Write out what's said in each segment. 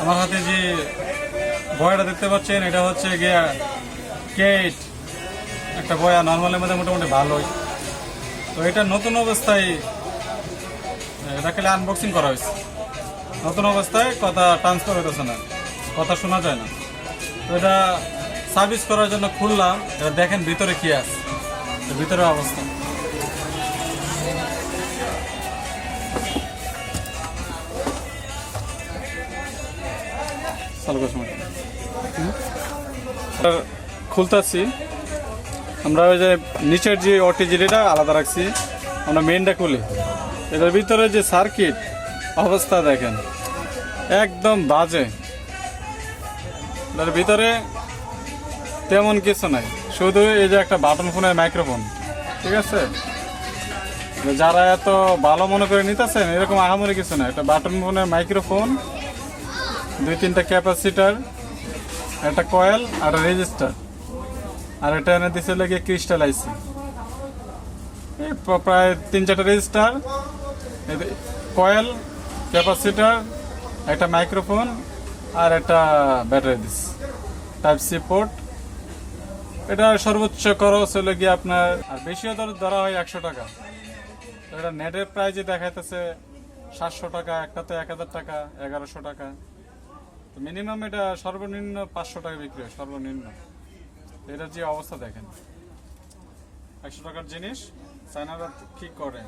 আমার হাতে যে বয়াটা দেখতে পাচ্ছেন, এটা হচ্ছে গিয়া কেট। একটা বয়া নর্মালের মধ্যে মোটামুটি ভালোই। তো এটা নতুন অবস্থায় এটা খালি আনবক্সিং করা হয়েছে। নতুন অবস্থায় কথা ট্রান্সফার হইতেছে না, কথা শোনা যায় না। তো এটা সার্ভিস করার জন্য খুললাম এটা দেখেন ভিতরে কি আছে ভিতরে অবস্থা। খুলতাছি। আমরা ওই যে নিচের যে ওটিজিটা আলাদা রাখছি। আমরা মেইনটা খুলি। এটার ভিতরে যে সার্কিট অবস্থা দেখেন, একদম বাজে। এটার ভিতরে তেমন কিছু নাই। শুধু এই যে একটা বাটন ফোনের মাইক্রোফোন ঠিক আছে? যারা এত ভালো মনে করে নিতেছেন, এরকম আহামরি কিছু না একটা বাটন ফোনের মাইক্রোফোন দুই তিনটা ক্যাপাসিটার একটা কয়েল আর রেজিস্টার। আর এটা এনে দিছে লাগে ক্রিস্টাল আইসি প্রায় তিন চারটা রেজিস্টার কয়েল ক্যাপাসিটার একটা মাইক্রোফোন আর একটা battery this. Type C port এটা সর্বোচ্চ খরচ হলো গিয়ে আপনার, আর বেশিও ধর ধরা হয় একশো টাকা। এটা নেটের প্রাইজে দেখাইতেছে সাতশো টাকা একটা তো এক হাজার টাকা, এগারোশো টাকা। মিনিমাম এটা সর্বনিম্ন পাঁচশো টাকা বিক্রি হয়, সর্বনিম্ন। এটা যে অবস্থা দেখেন। একশো টাকার জিনিস, চায়নারা কি করে।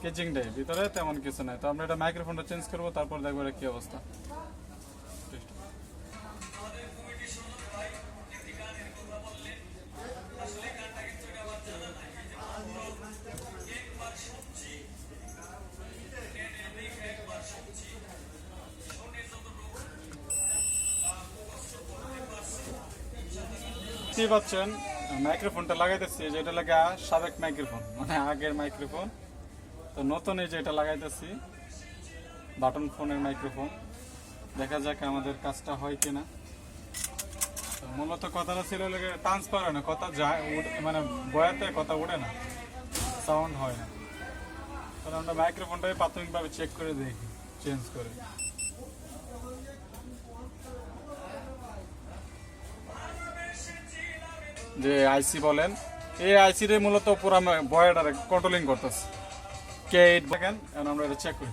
কেচিং দেয়, ভিতরে তেমন কিছু নাই। তো আমরা এটা মাইক্রোফোনটা চেঞ্জ করব, তারপর দেখব এটা কি অবস্থা। দেখতেই পাচ্ছেন, মাইক্রোফোনটা লাগাইতেছি যেটা লাগা সাবেক মাইক্রোফোন মানে আগের মাইক্রোফোন। তো নতুন এই যে এটা লাগাইতেছি, বাটন ফোনের মাইক্রোফোন। দেখা যাক আমাদের কাজটা হয় কিনা। মূলত কথাটা ছিল ট্রান্সফার হয় না, কথা যায় মানে বয়াতে কথা উড়ে না সাউন্ড হয় না। তাহলে আমরা মাইক্রোফোনটাই প্রাথমিকভাবে চেক করে দেখি চেঞ্জ করে। যে আইসি বলেন, এই রে মূলত পুরো বয়াটার কন্ট্রোলিং করতেছে। কে এইট দেখেন আমরা এটা চেক করি।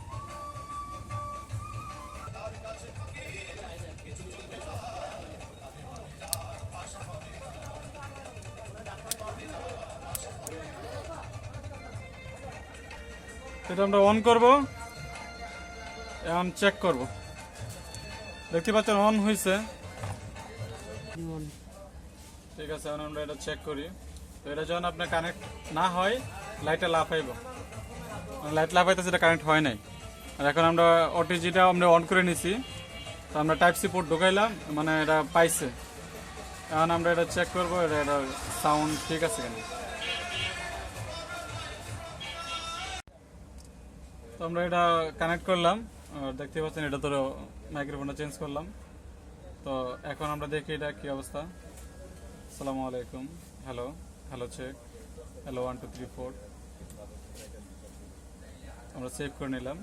এটা আমরা অন করব, এখন চেক করব। দেখতে পাচ্ছেন অন হয়েছে ঠিক আছে, এখন আমরা এটা চেক করি। তো এটা যখন আপনার কানেক্ট না হয় লাইটটা লাফাইব। লাইট লাফাইতে সেটা কানেক্ট হয় নাই। আর এখন আমরা ওটিজিটা আমরা অন করে নিছি। তো আমরা টাইপ সি পোর্ট ঢুকাইলাম মানে এটা পাইছে। এখন আমরা এটা চেক করব, এটা এটা সাউন্ড ঠিক আছে কেন। তো আমরা এটা কানেক্ট করলাম। আর দেখতে পাচ্ছেন, এটা তো মাইক্রোফোনটা চেঞ্জ করলাম। তো এখন আমরা দেখি এটা কি অবস্থা। আসসালামু আলাইকুম। Hello hello check hello one two three four আমরা সেভ করে নিলাম।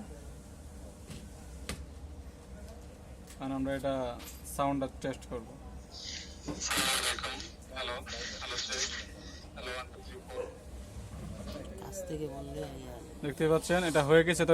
আর আমরা এটা সাউন্ডটা টেস্ট করব। Hello hello check hello one two three four কাছ থেকে বললে দেখতে পাচ্ছেন এটা হয়ে গেছে তো